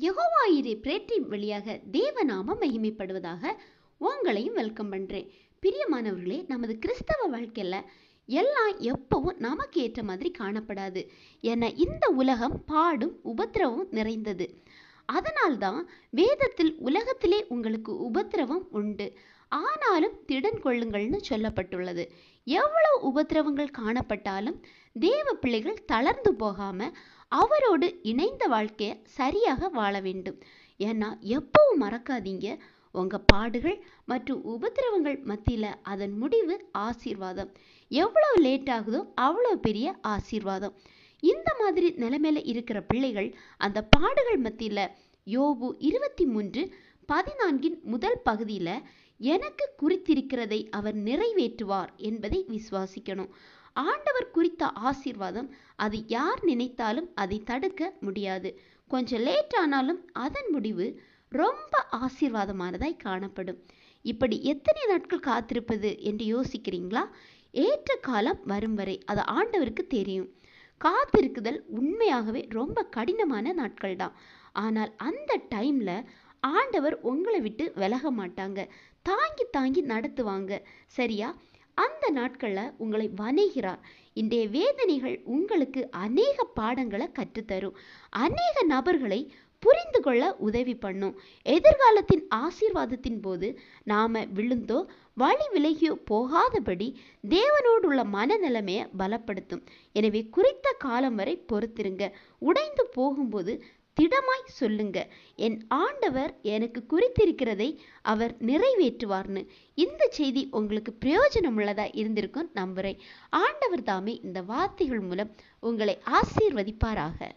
யகோவாயிரே பிரேட்டின் வழியாக தேவநாமம் மகிமைப்படுவதாக உங்களையும் வெல்கம் பண்ணுறேன் பிரியமானவர்களே நமது கிறிஸ்தவ வாழ்க்கையில் எல்லாம் எப்பவும் நமக்கு ஏற்ற மாதிரி காணப்படாது என இந்த உலகம் பாடும் உபத்திரவம் நிறைந்தது. அதனால்தான் வேதத்தில் உலகத்திலே உங்களுக்கு உபத்திரவம் உண்டு. ஆனாலும் திடன் கொள்ளுங்கள்னு சொல்லப்பட்டுள்ளது. எவ்வளவு உபத்திரவங்கள் காணப்பட்டாலும் தேவ பிள்ளைகள் தளர்ந்து போகாம அவரோடு இணைந்த வாழ்க்கையை சரியாக வாழ வேண்டும். ஏன்னா எப்பவும் மறக்காதீங்க. உங்கள் பாடுகள் மற்றும் உபத்திரவங்கள் மத்தியில் அதன் முடிவு ஆசீர்வாதம். எவ்வளோ லேட் ஆகுதோ அவ்வளோ பெரிய ஆசீர்வாதம். இந்த மாதிரி நிலைமையில இருக்கிற பிள்ளைகள் அந்த பாடுகள் மத்தியில் யோபு இருபத்தி மூன்று பதினான்கின் முதல் பகுதியில் எனக்கு குறித்திருக்கிறதை அவர் நிறைவேற்றுவார் என்பதை விசுவாசிக்கணும். ஆண்டவர் குறித்த ஆசீர்வாதம் அது யார் நினைத்தாலும் அதை தடுக்க முடியாது. கொஞ்சம் லேட் ஆனாலும் அதன் முடிவு ரொம்ப ஆசீர்வாதமானதாய் காணப்படும். இப்படி எத்தனை நாட்கள் காத்திருப்பது என்று யோசிக்கிறீங்களா? ஏற்ற காலம் வரும் வரை அது ஆண்டவருக்கு தெரியும். காத்திருக்குதல் உண்மையாகவே ரொம்ப கடினமான நாட்கள் தான். ஆனால் அந்த டைமில் ஆண்டவர் உங்களை விட்டு விலக மாட்டாங்க. தாங்கி தாங்கி நடத்துவாங்க. சரியா? அந்த நாட்களில் உங்களை வணைகிறார் இன்றைய வேதனைகள் உங்களுக்கு அநேக பாடங்களை கற்றுத்தரும். அநேக நபர்களை புரிந்து கொள்ள உதவி பண்ணும். எதிர்காலத்தின் ஆசீர்வாதத்தின் போது நாம விழுந்தோ வழி விலகியோ போகாதபடி தேவனோடுள்ள மனநிலைமையை பலப்படுத்தும். எனவே குறித்த காலம் வரை பொறுத்திருங்க. உடைந்து போகும்போது திடமாய் சொல்லுங்க. என் ஆண்டவர் எனக்கு குறித்திருக்கிறதை அவர் நிறைவேற்றுவார்னு. இந்த செய்தி உங்களுக்கு பிரயோஜனம் உள்ளதா இருந்திருக்கும் நம்புகிறேன் ஆண்டவர் தாமே இந்த வார்த்தைகள் மூலம் உங்களை ஆசீர்வதிப்பாராக.